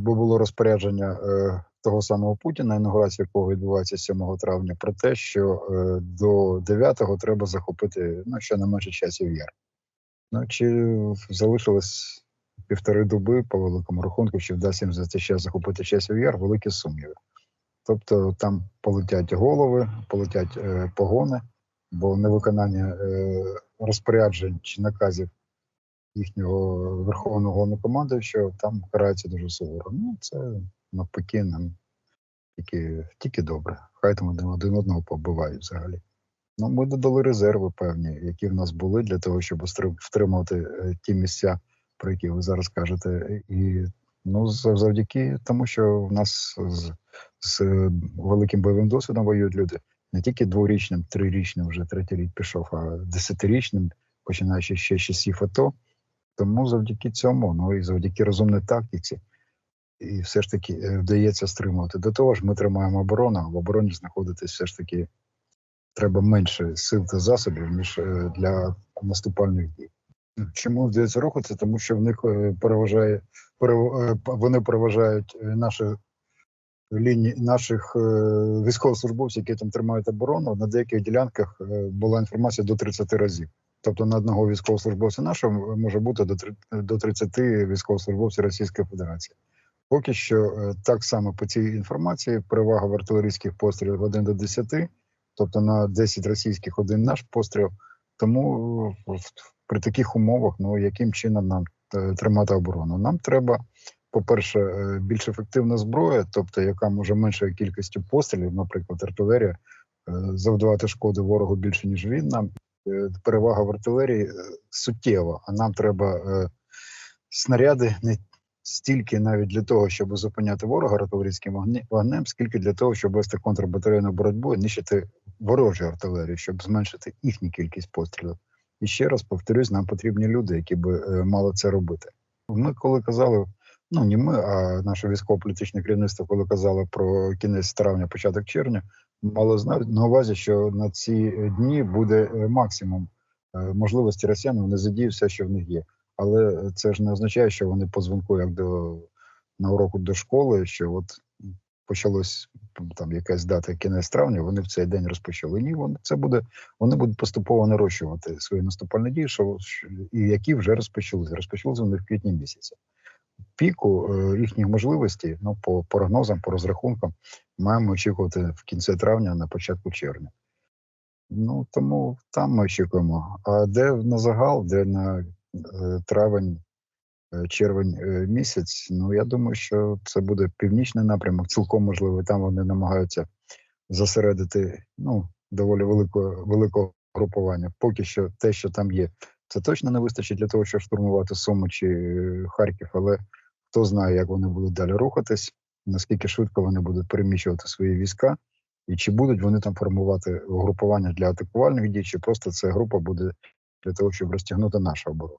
бо було розпорядження е, того самого Путіна, інаугурація якого відбувається 7 травня, про те, що е, до 9-го треба захопити ну, ще не менше часів яр. Ну чи залишилось півтори доби по великому рахунку, чи вдасться їм за цей час захопити часів яр, великі сумніви. Тобто там полетять голови, полетять е, погони, бо невиконання е, розпоряджень чи наказів їхнього верховного головнокомандуючого там карається дуже суворо. Ну це навпаки нам тільки, тільки добре. Хай там один, одного побивають взагалі. Ну, ми додали резерви певні, які в нас були для того, щоб втримати е, ті місця, про які ви зараз кажете. І ну, завдяки тому, що в нас з, з великим бойовим досвідом воюють люди не тільки дворічним, трирічним, вже третій рік пішов, а десятирічним, починаючи ще з часів АТО. Тому завдяки цьому, ну і завдяки розумній тактиці, і все ж таки е, вдається стримувати. До того ж, ми тримаємо оборону, а в обороні знаходитись все ж таки треба менше сил та засобів, ніж е, для наступальних дій. Чому вдається рухатися? Тому що в них е, переважає вони переважають наші лінії наших військовослужбовців, які там тримають оборону. На деяких ділянках була інформація до 30 разів. Тобто на одного військовослужбовця нашого може бути до 30 військовослужбовців Російської Федерації. Поки що е, так само по цій інформації перевага в артилерійських пострілів 1 до 10, тобто на 10 російських один наш постріл. Тому е, при таких умовах, ну яким чином нам е, тримати оборону? Нам треба, по-перше, більш ефективна зброя, тобто яка може меншою кількістю пострілів, наприклад, артилерія, завдавати шкоди ворогу більше ніж він. Нам перевага в артилерії е, суттєва, а нам треба е, снаряди не стільки навіть для того, щоб зупиняти ворога артилерійським вогнем, скільки для того, щоб вести контрбатарейну боротьбу і нищити ворожу артилерію, щоб зменшити їхню кількість пострілів. І ще раз повторюсь, нам потрібні люди, які би е, мали це робити. Ми коли казали, ну не ми, а наше військово-політичне керівництво, коли казало про кінець травня, початок червня, мало зна- на увазі, що на ці е, дні буде е, максимум е, можливості росіян, вони задіють все, що в них є. Але це ж не означає, що вони по дзвонку, як до на уроку до школи, що от почалось там якась дата кінець травня, вони в цей день розпочали. Ні, вони це буде, вони будуть поступово нарощувати свої наступальні дії, що і які вже розпочалися. Розпочалися вони в квітні місяці. Піку їхніх можливостей, ну по прогнозам, по розрахункам, маємо очікувати в кінці травня, на початку червня. Ну тому там ми очікуємо. А де на загал, де на е, травень, е, червень е, місяць, ну я думаю, що це буде північний напрямок, цілком можливо. Там вони намагаються зосередити ну, доволі великого великого групування. Поки що те, що там є, це точно не вистачить для того, щоб штурмувати Суму чи Харків, але хто знає, як вони будуть далі рухатись, наскільки швидко вони будуть переміщувати свої війська. І чи будуть вони там формувати угрупування для атакувальних дій, чи просто ця група буде для того, щоб розтягнути нашу оборону?